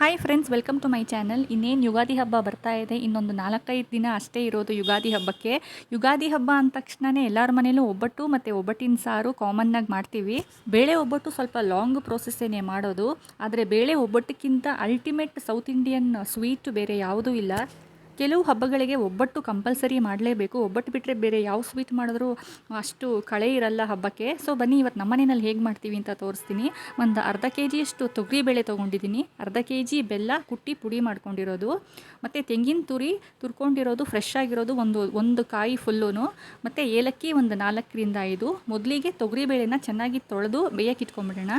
Hi friends welcome to my channel ಇನ್ನೇನು ಯುಗಾದಿ ಹಬ್ಬ ಬರ್ತಾ ಇದೆ? ಇನ್ನೊಂದು ನಾಲ್ಕೈದು ದಿನ ಅಷ್ಟೇ ಇರೋದು ಯುಗಾದಿ ಹಬ್ಬಕ್ಕೆ. ಯುಗಾದಿ ಹಬ್ಬ ಅಂದ ತಕ್ಷಣವೇ ಎಲ್ಲರ ಮನೇಲೂ ಒಬ್ಬಟ್ಟು ಮತ್ತು ಒಬ್ಬಟ್ಟಿನ ಸಾರು ಕಾಮನ್ನಾಗಿ ಮಾಡ್ತೀವಿ. ಬೇಳೆ ಒಬ್ಬಟ್ಟು ಸ್ವಲ್ಪ ಲಾಂಗ್ ಪ್ರೊಸೆಸ್ಸೇನೆ ಮಾಡೋದು. ಆದರೆ ಬೇಳೆ ಒಬ್ಬಟ್ಟಕ್ಕಿಂತ ಅಲ್ಟಿಮೇಟ್ ಸೌತ್ ಇಂಡಿಯನ್ ಸ್ವೀಟ್ ಬೇರೆ ಯಾವುದೂ ಇಲ್ಲ. ಕೆಲವು ಹಬ್ಬಗಳಿಗೆ ಒಬ್ಬಟ್ಟು ಕಂಪಲ್ಸರಿ ಮಾಡಲೇಬೇಕು. ಒಬ್ಬಟ್ಟು ಬಿಟ್ಟರೆ ಬೇರೆ ಯಾವ ಸ್ವೀಟ್ ಮಾಡಿದ್ರೂ ಅಷ್ಟು ಕಳೆ ಇರಲ್ಲ ಹಬ್ಬಕ್ಕೆ. ಸೊ ಬನ್ನಿ ಇವತ್ತು ನಮ್ಮ ಮನೆಯಲ್ಲಿ ಹೇಗೆ ಮಾಡ್ತೀವಿ ಅಂತ ತೋರಿಸ್ತೀನಿ. ಒಂದು ಅರ್ಧ ಕೆ ಜಿಯಷ್ಟು ತೊಗರಿಬೇಳೆ ತೊಗೊಂಡಿದ್ದೀನಿ. ಅರ್ಧ ಕೆ ಜಿ ಬೆಲ್ಲ ಕುಟ್ಟಿ ಪುಡಿ ಮಾಡ್ಕೊಂಡಿರೋದು. ಮತ್ತು ತೆಂಗಿನ ತುರಿ ತುರ್ಕೊಂಡಿರೋದು ಫ್ರೆಶ್ ಆಗಿರೋದು ಒಂದು ಒಂದು ಕಾಯಿ ಫುಲ್ಲೂ ಮತ್ತು ಏಲಕ್ಕಿ ಒಂದು ನಾಲ್ಕರಿಂದ ಐದು. ಮೊದಲಿಗೆ ತೊಗರಿಬೇಳೆನ ಚೆನ್ನಾಗಿ ತೊಳೆದು ಬೇಯಕ್ಕೆ ಇಟ್ಕೊಂಬಿಡೋಣ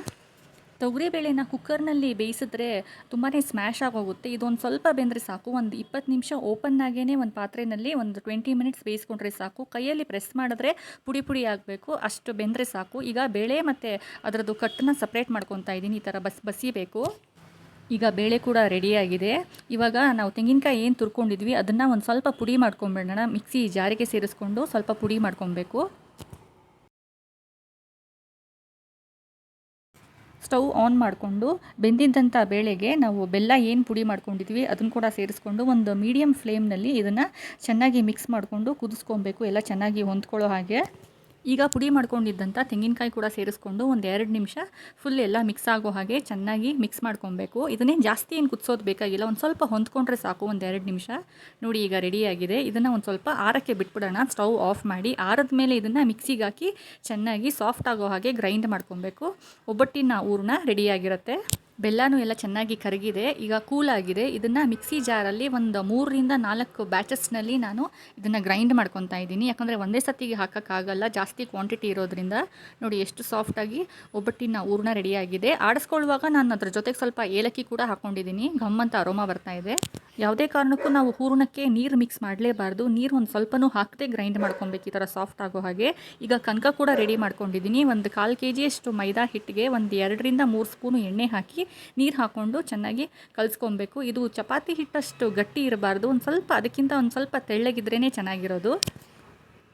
ತೊಗರಿಬೇಳೆನ ಕುಕ್ಕರ್ನಲ್ಲಿ ಬೇಯಿಸಿದ್ರೆ ತುಂಬಾ ಸ್ಮ್ಯಾಶ್ ಆಗೋಗುತ್ತೆ. ಇದೊಂದು ಸ್ವಲ್ಪ ಬೆಂದರೆ ಸಾಕು. ಒಂದು ಇಪ್ಪತ್ತು ನಿಮಿಷ ಓಪನ್ ಆಗೇ ಒಂದು ಪಾತ್ರೆಯಲ್ಲಿ ಒಂದು ಟ್ವೆಂಟಿ ಮಿನಿಟ್ಸ್ ಬೇಯಿಸ್ಕೊಂಡ್ರೆ ಸಾಕು. ಕೈಯಲ್ಲಿ ಪ್ರೆಸ್ ಮಾಡಿದ್ರೆ ಪುಡಿ ಪುಡಿ ಆಗಬೇಕು. ಅಷ್ಟು ಬೆಂದರೆ ಸಾಕು. ಈಗ ಬೇಳೆ ಮತ್ತು ಅದರದ್ದು ಕಟ್ಟನ್ನ ಸಪ್ರೇಟ್ ಮಾಡ್ಕೊತಾ ಇದ್ದೀನಿ. ಈ ಥರ ಬಸ್ ಬಸಿಬೇಕು. ಈಗ ಬೇಳೆ ಕೂಡ ರೆಡಿಯಾಗಿದೆ ಇವಾಗ ನಾವು ತೆಂಗಿನಕಾಯಿ ಏನು ತುರ್ಕೊಂಡಿದ್ವಿ, ಅದನ್ನು ಒಂದು ಸ್ವಲ್ಪ ಪುಡಿ ಮಾಡ್ಕೊಂಬಿಡೋಣ. ಮಿಕ್ಸಿ ಜಾರಿಗೆ ಸೇರಿಸ್ಕೊಂಡು ಸ್ವಲ್ಪ ಪುಡಿ ಮಾಡ್ಕೊಬೇಕು. ಸ್ಟವ್ ಆನ್ ಮಾಡಿಕೊಂಡು ಬೆಂದಿದ್ದಂಥ ಬೇಳೆಗೆ ನಾವು ಬೆಲ್ಲ ಏನು ಪುಡಿ ಮಾಡ್ಕೊಂಡಿದ್ವಿ ಅದನ್ನು ಕೂಡ ಸೇರಿಸ್ಕೊಂಡು ಒಂದು ಮೀಡಿಯಮ್ ಫ್ಲೇಮ್ನಲ್ಲಿ ಇದನ್ನು ಚೆನ್ನಾಗಿ ಮಿಕ್ಸ್ ಮಾಡಿಕೊಂಡು ಕುದಿಸ್ಕೊಬೇಕು. ಎಲ್ಲ ಚೆನ್ನಾಗಿ ಹೊಂದ್ಕೊಳ್ಳೋ ಹಾಗೆ. ಈಗ ಪುಡಿ ಮಾಡ್ಕೊಂಡಿದ್ದಂಥ ತೆಂಗಿನಕಾಯಿ ಕೂಡ ಸೇರಿಸ್ಕೊಂಡು ಒಂದು ಎರಡು ನಿಮಿಷ ಫುಲ್ ಎಲ್ಲ ಮಿಕ್ಸ್ ಆಗೋ ಹಾಗೆ ಚೆನ್ನಾಗಿ ಮಿಕ್ಸ್ ಮಾಡ್ಕೊಬೇಕು. ಇದನ್ನೇ ಜಾಸ್ತಿ ಏನು ಕುದಿಸೋದು ಬೇಕಾಗಿಲ್ಲ, ಒಂದು ಸ್ವಲ್ಪ ಹೊಂದ್ಕೊಂಡ್ರೆ ಸಾಕು, ಒಂದು ಎರಡು ನಿಮಿಷ. ನೋಡಿ ಈಗ ರೆಡಿಯಾಗಿದೆ ಇದನ್ನು ಒಂದು ಸ್ವಲ್ಪ ಆರಕ್ಕೆ ಬಿಟ್ಬಿಡೋಣ. ಸ್ಟವ್ ಆಫ್ ಮಾಡಿ ಆರದ ಮೇಲೆ ಇದನ್ನು ಮಿಕ್ಸಿಗೆ ಹಾಕಿ ಚೆನ್ನಾಗಿ ಸಾಫ್ಟ್ ಆಗೋ ಹಾಗೆ ಗ್ರೈಂಡ್ ಮಾಡ್ಕೊಬೇಕು. ಒಬ್ಬಟ್ಟಿನ ಊರನ್ನ ರೆಡಿಯಾಗಿರುತ್ತೆ ಬೆಲ್ಲನೂ ಎಲ್ಲ ಚೆನ್ನಾಗಿ ಕರಗಿದೆ, ಈಗ ಕೂಲ್ ಆಗಿದೆ. ಇದನ್ನು ಮಿಕ್ಸಿ ಜಾರಲ್ಲಿ ಒಂದು ಮೂರರಿಂದ ನಾಲ್ಕು ಬ್ಯಾಚಸ್ನಲ್ಲಿ ನಾನು ಇದನ್ನು ಗ್ರೈಂಡ್ ಮಾಡ್ಕೊತಾ ಇದ್ದೀನಿ. ಯಾಕಂದರೆ ಒಂದೇ ಸತಿಗೆ ಹಾಕೋಕ್ಕಾಗಲ್ಲ, ಜಾಸ್ತಿ ಕ್ವಾಂಟಿಟಿ ಇರೋದ್ರಿಂದ. ನೋಡಿ ಎಷ್ಟು ಸಾಫ್ಟಾಗಿ ಒಬ್ಬಟ್ಟಿನ ಊರ್ಣ ರೆಡಿಯಾಗಿದೆ ಆಡಿಸ್ಕೊಳ್ಳುವಾಗ ನಾನು ಅದ್ರ ಜೊತೆಗೆ ಸ್ವಲ್ಪ ಏಲಕ್ಕಿ ಕೂಡ ಹಾಕ್ಕೊಂಡಿದ್ದೀನಿ ಘಮ್ಮಂತ ಅರೋಮ ಬರ್ತಾ ಇದೆ. ಯಾವುದೇ ಕಾರಣಕ್ಕೂ ನಾವು ಹೂರಣಕ್ಕೆ ನೀರು ಮಿಕ್ಸ್ ಮಾಡಲೇಬಾರ್ದು. ನೀರು ಒಂದು ಸ್ವಲ್ಪನೂ ಹಾಕದೆ ಗ್ರೈಂಡ್ ಮಾಡ್ಕೊಬೇಕು ಈ ಥರ ಸಾಫ್ಟ್ ಆಗೋ ಹಾಗೆ. ಈಗ ಕನಕ ಕೂಡ ರೆಡಿ ಮಾಡ್ಕೊಂಡಿದ್ದೀನಿ. ಒಂದು ಕಾಲು ಕೆ ಜಿಯಷ್ಟು ಮೈದಾ ಹಿಟ್ಟಿಗೆ ಒಂದು ಎರಡರಿಂದ ಮೂರು ಸ್ಪೂನು ಎಣ್ಣೆ ಹಾಕಿ ನೀರು ಹಾಕ್ಕೊಂಡು ಚೆನ್ನಾಗಿ ಕಲಿಸ್ಕೊಬೇಕು. ಇದು ಚಪಾತಿ ಹಿಟ್ಟಷ್ಟು ಗಟ್ಟಿ ಇರಬಾರ್ದು. ಒಂದು ಸ್ವಲ್ಪ ಅದಕ್ಕಿಂತ ಒಂದು ಸ್ವಲ್ಪ ತೆಳ್ಳಗಿದ್ರೇ ಚೆನ್ನಾಗಿರೋದು.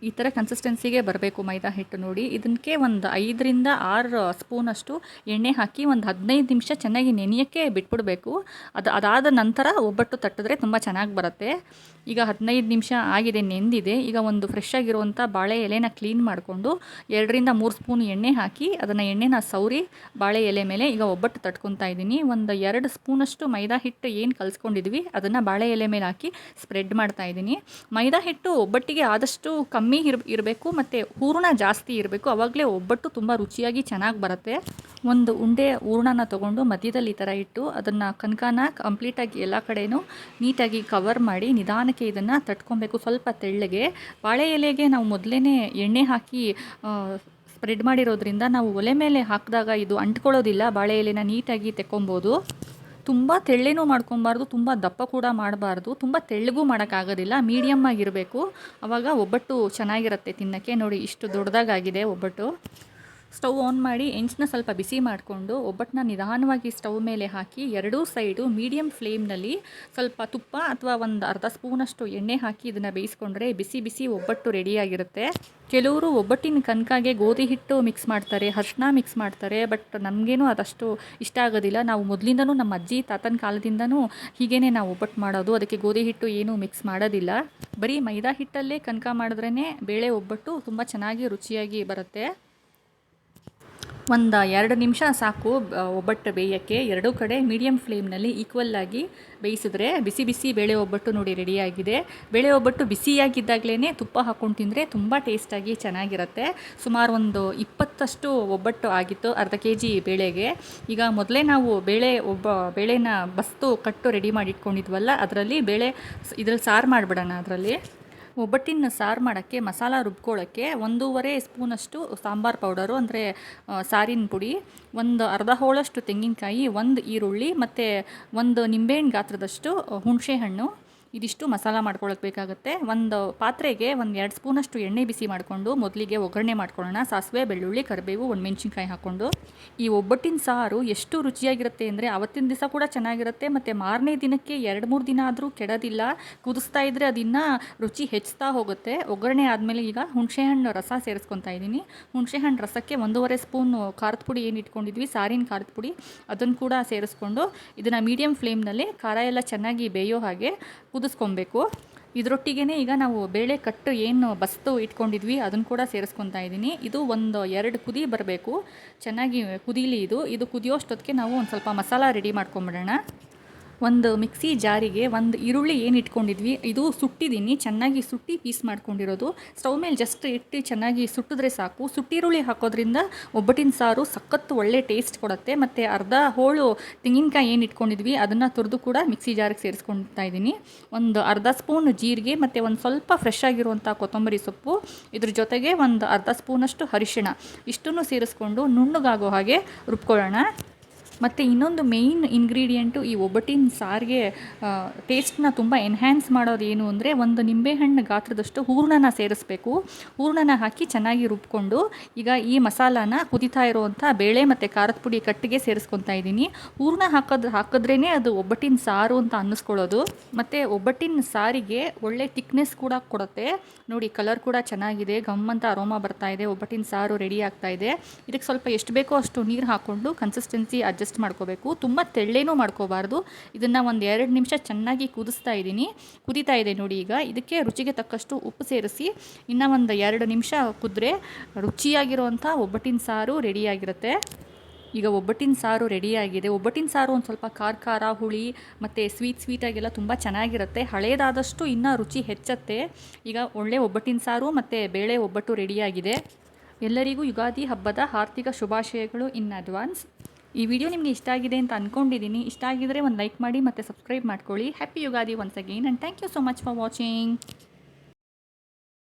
ಈ ಥರ ಕನ್ಸಿಸ್ಟೆನ್ಸಿಗೆ ಬರಬೇಕು ಮೈದಾ ಹಿಟ್ಟು ನೋಡಿ. ಇದಕ್ಕೆ ಒಂದು ಐದರಿಂದ ಆರು ಸ್ಪೂನಷ್ಟು ಎಣ್ಣೆ ಹಾಕಿ ಒಂದು ಹದಿನೈದು ನಿಮಿಷ ಚೆನ್ನಾಗಿ ನೆನೆಯೋಕ್ಕೆ ಬಿಟ್ಬಿಡಬೇಕು. ಅದು ಅದಾದ ನಂತರ ಒಬ್ಬಟ್ಟು ತಟ್ಟಿದ್ರೆ ತುಂಬ ಚೆನ್ನಾಗಿ ಬರುತ್ತೆ. ಈಗ ಹದಿನೈದು ನಿಮಿಷ ಆಗಿದೆ, ನೆಂದಿದೆ. ಈಗ ಒಂದು ಫ್ರೆಶ್ ಆಗಿರುವಂಥ ಬಾಳೆ ಎಲೆನ ಕ್ಲೀನ್ ಮಾಡಿಕೊಂಡು ಎರಡರಿಂದ ಮೂರು ಸ್ಪೂನ್ ಎಣ್ಣೆ ಹಾಕಿ ಅದನ್ನು ಎಣ್ಣೆನ ಸೌರಿ ಬಾಳೆ ಎಲೆ ಮೇಲೆ ಈಗ ಒಬ್ಬಟ್ಟು ತಟ್ಕೊತಾ ಇದ್ದೀನಿ. ಒಂದು ಎರಡು ಸ್ಪೂನಷ್ಟು ಮೈದಾ ಹಿಟ್ಟು ಏನು ಕಲಿಸ್ಕೊಂಡಿದ್ವಿ ಅದನ್ನು ಬಾಳೆ ಎಲೆ ಮೇಲೆ ಹಾಕಿ ಸ್ಪ್ರೆಡ್ ಮಾಡ್ತಾ ಇದ್ದೀನಿ. ಮೈದಾ ಹಿಟ್ಟು ಒಬ್ಬಟ್ಟಿಗೆ ಆದಷ್ಟು ಕಮ್ಮಿ ಇರ್, ಇರಬೇಕು ಮತ್ತು ಹೂರಣ ಜಾಸ್ತಿ ಇರಬೇಕು. ಆವಾಗಲೇ ಒಬ್ಬಟ್ಟು ತುಂಬ ರುಚಿಯಾಗಿ ಚೆನ್ನಾಗಿ ಬರುತ್ತೆ. ಒಂದು ಉಂಡೆ ಹೂರಣನ ತೊಗೊಂಡು ಮಧ್ಯದಲ್ಲಿ ಈ ಥರ ಇಟ್ಟು ಅದನ್ನು ಕನಕನ ಕಂಪ್ಲೀಟಾಗಿ ಎಲ್ಲ ಕಡೆಯೂ ನೀಟಾಗಿ ಕವರ್ ಮಾಡಿ ನಿಧಾನಕ್ಕೆ ಇದನ್ನು ತಟ್ಕೊಬೇಕು ಸ್ವಲ್ಪ ತೆಳ್ಳಗೆ. ಬಾಳೆ ಎಲೆಗೆ ನಾವು ಮೊದಲೇ ಎಣ್ಣೆ ಹಾಕಿ ಸ್ಪ್ರೆಡ್ ಮಾಡಿರೋದ್ರಿಂದ ನಾವು ಒಲೆ ಮೇಲೆ ಹಾಕಿದಾಗ ಇದು ಅಂಟ್ಕೊಳ್ಳೋದಿಲ್ಲ. ಬಾಳೆ ಎಲೆನ ನೀಟಾಗಿ ತೆಕ್ಕೊಬೋದು. ತುಂಬ ತೆಳ್ಳೇನೂ ಮಾಡ್ಕೊಬಾರ್ದು, ತುಂಬ ದಪ್ಪ ಕೂಡ ಮಾಡಬಾರ್ದು, ತುಂಬ ತೆಳ್ಳಗೂ ಮಾಡೋಕ್ಕಾಗೋದಿಲ್ಲ ಮೀಡಿಯಮ್ ಆಗಿರಬೇಕು. ಆವಾಗ ಒಬ್ಬಟ್ಟು ಚೆನ್ನಾಗಿರುತ್ತೆ ತಿನ್ನೋಕ್ಕೆ. ನೋಡಿ, ಇಷ್ಟು ದೊಡ್ಡದಾಗಿದೆ ಒಬ್ಬಟ್ಟು. ಸ್ಟವ್ ಆನ್ ಮಾಡಿ ಎಂಚನ್ನ ಸ್ವಲ್ಪ ಬಿಸಿ ಮಾಡಿಕೊಂಡು ಒಬ್ಬಟ್ಟನ್ನ ನಿಧಾನವಾಗಿ ಸ್ಟವ್ ಮೇಲೆ ಹಾಕಿ ಎರಡೂ ಸೈಡು ಮೀಡಿಯಮ್ ಫ್ಲೇಮ್ನಲ್ಲಿ ಸ್ವಲ್ಪ ತುಪ್ಪ ಅಥವಾ ಒಂದು ಅರ್ಧ ಸ್ಪೂನಷ್ಟು ಎಣ್ಣೆ ಹಾಕಿ ಇದನ್ನು ಬೇಯಿಸ್ಕೊಂಡ್ರೆ ಬಿಸಿ ಬಿಸಿ ಒಬ್ಬಟ್ಟು ರೆಡಿಯಾಗಿರುತ್ತೆ. ಕೆಲವರು ಒಬ್ಬಟ್ಟಿನ ಕನಕಾಗೆ ಗೋಧಿ ಹಿಟ್ಟು ಮಿಕ್ಸ್ ಮಾಡ್ತಾರೆ, ಅರ್ಶಿನ ಮಿಕ್ಸ್ ಮಾಡ್ತಾರೆ, ಬಟ್ ನಮಗೇನು ಅದಷ್ಟು ಇಷ್ಟ ಆಗೋದಿಲ್ಲ. ನಾವು ಮೊದಲಿಂದನೂ ನಮ್ಮ ಅಜ್ಜಿ, ತಾತನ ಕಾಲದಿಂದನೂ ಹೀಗೇ ನಾವು ಒಬ್ಬಟ್ಟು ಮಾಡೋದು. ಅದಕ್ಕೆ ಗೋಧಿ ಹಿಟ್ಟು ಏನೂ ಮಿಕ್ಸ್ ಮಾಡೋದಿಲ್ಲ. ಬರೀ ಮೈದಾ ಹಿಟ್ಟಲ್ಲೇ ಕನಕ ಮಾಡಿದ್ರೇ ಬೇಳೆ ಒಬ್ಬಟ್ಟು ತುಂಬ ಚೆನ್ನಾಗಿ ರುಚಿಯಾಗಿ ಬರುತ್ತೆ. ಒಂದು ಎರಡು ನಿಮಿಷ ಸಾಕು ಒಬ್ಬಟ್ಟು ಬೇಯೋಕ್ಕೆ. ಎರಡೂ ಕಡೆ ಮೀಡಿಯಮ್ ಫ್ಲೇಮ್ನಲ್ಲಿ ಈಕ್ವಲ್ ಆಗಿ ಬೇಯಿಸಿದ್ರೆ ಬಿಸಿ ಬಿಸಿ ಬೇಳೆ ಒಬ್ಬಟ್ಟು ನೋಡಿ ರೆಡಿಯಾಗಿದೆ ಬೇಳೆ ಒಬ್ಬಟ್ಟು ಬಿಸಿಯಾಗಿದ್ದಾಗಲೇ ತುಪ್ಪ ಹಾಕ್ಕೊಂಡು ತಿಂದರೆ ತುಂಬ ಟೇಸ್ಟಾಗಿ ಚೆನ್ನಾಗಿರುತ್ತೆ. ಸುಮಾರು ಒಂದು ಇಪ್ಪತ್ತಷ್ಟು ಒಬ್ಬಟ್ಟು ಆಗಿತ್ತು ಅರ್ಧ ಕೆ ಜಿ ಬೇಳೆಗೆ. ಈಗ ಮೊದಲೇ ನಾವು ಬೇಳೆ ಒಬ್ಬ, ಬೇಳೆನ ಬಸ್ತು ಕಟ್ಟು ರೆಡಿ ಮಾಡಿ ಇಟ್ಕೊಂಡಿದ್ವಲ್ಲ, ಅದರಲ್ಲಿ ಬೇಳೆ ಇದ್ರಲ್ಲಿ ಸಾರು ಮಾಡಿಬಿಡೋಣ ಅದರಲ್ಲಿ. ಒಬ್ಬಟ್ಟಿನ ಸಾರು ಮಾಡೋಕ್ಕೆ, ಮಸಾಲ ರುಬ್ಕೊಳ್ಳೋಕ್ಕೆ ಒಂದೂವರೆ ಸ್ಪೂನಷ್ಟು ಸಾಂಬಾರು ಪೌಡರು, ಅಂದರೆ ಸಾರಿನ ಪುಡಿ, ಒಂದು ಅರ್ಧ ಹೋಳಷ್ಟು ತೆಂಗಿನಕಾಯಿ, ಒಂದು ಈರುಳ್ಳಿ, ಮತ್ತು ಒಂದು ನಿಂಬೆಹಣ್ಣು ಗಾತ್ರದಷ್ಟು ಹುಣಸೆ ಹಣ್ಣು ಇದಿಷ್ಟು ಮಸಾಲ ಮಾಡ್ಕೊಳಕ್ಕೆ ಬೇಕಾಗುತ್ತೆ. ಒಂದು ಪಾತ್ರೆಗೆ ಒಂದು ಎರಡು ಸ್ಪೂನಷ್ಟು ಎಣ್ಣೆ ಬಿಸಿ ಮಾಡಿಕೊಂಡು ಮೊದಲಿಗೆ ಒಗ್ಗರಣೆ ಮಾಡ್ಕೊಳ್ಳೋಣ. ಸಾಸಿವೆ, ಬೆಳ್ಳುಳ್ಳಿ, ಕರಿಬೇವು ಒಂದು ಮೆಣಸಿನ್ಕಾಯಿ ಹಾಕ್ಕೊಂಡು. ಈ ಒಬ್ಬಟ್ಟಿನ ಸಾರು ಎಷ್ಟು ರುಚಿಯಾಗಿರುತ್ತೆ ಅಂದರೆ ಅವತ್ತಿನ ದಿವಸ ಕೂಡ ಚೆನ್ನಾಗಿರುತ್ತೆ. ಮತ್ತು ಮಾರನೇ ದಿನಕ್ಕೆ ಎರಡು ಮೂರು ದಿನ ಆದರೂ ಕೆಡೋದಿಲ್ಲ. ಕುದಿಸ್ತಾ ಇದ್ದರೆ ಅದನ್ನು ರುಚಿ ಹೆಚ್ಚುತ್ತಾ ಹೋಗುತ್ತೆ. ಒಗ್ಗರಣೆ ಆದಮೇಲೆ ಈಗ ಹುಣಸೆಹಣ್ಣು ರಸ ಸೇರಿಸ್ಕೊತಾ ಇದ್ದೀನಿ. ಹುಣಸೆಹಣ್ಣು ರಸಕ್ಕೆ ಒಂದೂವರೆ ಸ್ಪೂನ್ ಖಾರದ ಪುಡಿ ಏನು ಇಟ್ಕೊಂಡಿದ್ವಿ? ಸಾರಿನ ಖಾರದ ಪುಡಿ. ಅದನ್ನು ಕೂಡ ಸೇರಿಸ್ಕೊಂಡು ಇದನ್ನು ಮೀಡಿಯಮ್ ಫ್ಲೇಮ್ನಲ್ಲಿ ಖಾರ ಎಲ್ಲ ಚೆನ್ನಾಗಿ ಬೇಯೋ ಹಾಗೆ ಕುದಿಸ್ಕೊಬೇಕು. ಇದರೊಟ್ಟಿಗೆ ಈಗ ನಾವು ಬೇಳೆ ಕಟ್ಟು ಏನು ಬಸ್ತು ಇಟ್ಕೊಂಡಿದ್ವಿ, ಅದನ್ನು ಕೂಡ ಸೇರಿಸ್ಕೊತಾ ಇದ್ದೀನಿ. ಇದು ಒಂದು ಎರಡು ಕುದಿ ಬರಬೇಕು. ಚೆನ್ನಾಗಿ ಕುದೀಲಿ ಇದು. ಇದು ಕುದಿಯೋಷ್ಟೊತ್ತಿಗೆ ನಾವು ಒಂದು ಸ್ವಲ್ಪ ಮಸಾಲ ರೆಡಿ ಮಾಡ್ಕೊಂಬಿಡೋಣ. ಒಂದು ಮಿಕ್ಸಿ ಜಾರಿಗೆ ಒಂದು ಈರುಳ್ಳಿ ಏನು ಇಟ್ಕೊಂಡಿದ್ವಿ ಇದು ಸುಟ್ಟಿದ್ದೀನಿ, ಚೆನ್ನಾಗಿ ಸುಟ್ಟಿ ಪೀಸ್ ಮಾಡ್ಕೊಂಡಿರೋದು. ಸ್ಟವ್ ಮೇಲೆ ಜಸ್ಟ್ ಇಟ್ಟು ಚೆನ್ನಾಗಿ ಸುಟ್ಟಿದ್ರೆ ಸಾಕು. ಸುಟ್ಟಿರುಳ್ಳಿ ಹಾಕೋದ್ರಿಂದ ಒಬ್ಬಟ್ಟಿನ ಸಾರು ಸಖತ್ತು ಒಳ್ಳೆ ಟೇಸ್ಟ್ ಕೊಡುತ್ತೆ. ಮತ್ತು ಅರ್ಧ ಹೋಳು ತೆಂಗಿನಕಾಯಿ ಏನು ಇಟ್ಕೊಂಡಿದ್ವಿ ಅದನ್ನು ತುರಿದು ಕೂಡ ಮಿಕ್ಸಿ ಜಾರಿಗೆ ಸೇರಿಸ್ಕೊಳ್ತಾ ಇದ್ದೀನಿ. ಒಂದು ಅರ್ಧ ಸ್ಪೂನ್ ಜೀರಿಗೆ, ಮತ್ತು ಒಂದು ಸ್ವಲ್ಪ ಫ್ರೆಶ್ ಆಗಿರುವಂಥ ಕೊತ್ತಂಬರಿ ಸೊಪ್ಪು, ಇದ್ರ ಜೊತೆಗೆ ಒಂದು ಅರ್ಧ ಸ್ಪೂನಷ್ಟು ಅರಿಶಿಣ. ಇಷ್ಟನ್ನು ಸೇರಿಸ್ಕೊಂಡು ನುಣ್ಣಗಾಗೋ ಹಾಗೆ ರುಬ್ಕೊಳ್ಳೋಣ. ಮತ್ತು ಇನ್ನೊಂದು ಮೇಯ್ನ್ ಇಂಗ್ರೀಡಿಯೆಂಟು ಈ ಒಬ್ಬಟ್ಟಿನ ಸಾರಿಗೆ ಟೇಸ್ಟ್ನ ತುಂಬ ಎನ್ಹ್ಯಾನ್ಸ್ ಮಾಡೋದು ಏನು ಅಂದರೆ ಒಂದು ನಿಂಬೆಹಣ್ಣು ಗಾತ್ರದಷ್ಟು ಹೂರ್ಣನ ಸೇರಿಸ್ಬೇಕು. ಹೂರ್ಣನ ಹಾಕಿ ಚೆನ್ನಾಗಿ ರುಬ್ಕೊಂಡು ಈಗ ಈ ಮಸಾಲಾನ ಕುದಿತಾ ಇರುವಂಥ ಬೇಳೆ ಮತ್ತು ಖಾರದ ಪುಡಿ ಕಟ್ಟಿಗೆ ಸೇರಿಸ್ಕೊತಾ ಇದ್ದೀನಿ. ಹೂರ್ಣ ಹಾಕೋದು ಹಾಕಿದ್ರೇ ಅದು ಒಬ್ಬಟ್ಟಿನ ಸಾರು ಅಂತ ಅನ್ನಿಸ್ಕೊಳ್ಳೋದು. ಮತ್ತು ಒಬ್ಬಟ್ಟಿನ ಸಾರಿಗೆ ಒಳ್ಳೆ ತಿಕ್ನೆಸ್ ಕೂಡ ಕೊಡುತ್ತೆ. ನೋಡಿ ಕಲರ್ ಕೂಡ ಚೆನ್ನಾಗಿದೆ ಗಮ್ ಅಂತ ಅರೋಮ ಬರ್ತಾ ಇದೆ, ಒಬ್ಬಟ್ಟಿನ ಸಾರು ರೆಡಿ ಆಗ್ತಾ ಇದೆ. ಇದಕ್ಕೆ ಸ್ವಲ್ಪ ಎಷ್ಟು ಬೇಕೋ ಅಷ್ಟು ನೀರು ಹಾಕ್ಕೊಂಡು ಕನ್ಸಿಸ್ಟೆನ್ಸಿ ಅಡ್ಜಸ್ಟ್ ಮಾಡ್ಕೋಬೇಕು. ತುಂಬ ತೆಳ್ಳೇನೂ ಮಾಡ್ಕೋಬಾರ್ದು. ಇದನ್ನು ಒಂದು ಎರಡು ನಿಮಿಷ ಚೆನ್ನಾಗಿ ಕುದಿಸ್ತಾ ಇದ್ದೀನಿ. ಕುದೀತಾ ಇದೆ ನೋಡಿ ಈಗ. ಇದಕ್ಕೆ ರುಚಿಗೆ ತಕ್ಕಷ್ಟು ಉಪ್ಪು ಸೇರಿಸಿ ಇನ್ನು ಒಂದು ಎರಡು ನಿಮಿಷ ಕುದ್ರೆ ರುಚಿಯಾಗಿರುವಂಥ ಒಬ್ಬಟ್ಟಿನ ಸಾರು ರೆಡಿಯಾಗಿರುತ್ತೆ. ಈಗ ಒಬ್ಬಟ್ಟಿನ ಸಾರು ರೆಡಿಯಾಗಿದೆ. ಒಬ್ಬಟ್ಟಿನ ಸಾರು ಒಂದು ಸ್ವಲ್ಪ ಖಾರ ಖಾರ, ಹುಳಿ ಮತ್ತು ಸ್ವೀಟ್ ಸ್ವೀಟಾಗೆಲ್ಲ ತುಂಬ ಚೆನ್ನಾಗಿರುತ್ತೆ. ಹಳೇದಾದಷ್ಟು ಇನ್ನೂ ರುಚಿ ಹೆಚ್ಚತ್ತೆ. ಈಗ ಒಳ್ಳೆ ಒಬ್ಬಟ್ಟಿನ ಸಾರು ಮತ್ತು ಬೇಳೆ ಒಬ್ಬಟ್ಟು ರೆಡಿಯಾಗಿದೆ. ಎಲ್ಲರಿಗೂ ಯುಗಾದಿ ಹಬ್ಬದ ಆರ್ಥಿಕ ಶುಭಾಶಯಗಳು ಇನ್ ಅಡ್ವಾನ್ಸ್. ಈ ವಿಡಿಯೋ ನಿಮಗೆ ಇಷ್ಟ ಆಗಿದೆ ಅಂತ ಅಂದ್ಕೊಂಡಿದ್ದೀನಿ ಇಷ್ಟ ಆಗಿದ್ರೆ ಒಂದು ಲೈಕ್ ಮಾಡಿ ಮತ್ತು ಸಬ್ಸ್ಕ್ರೈಬ್ ಮಾಡ್ಕೊಳ್ಳಿ. Happy Ugadi once again and thank you so much for watching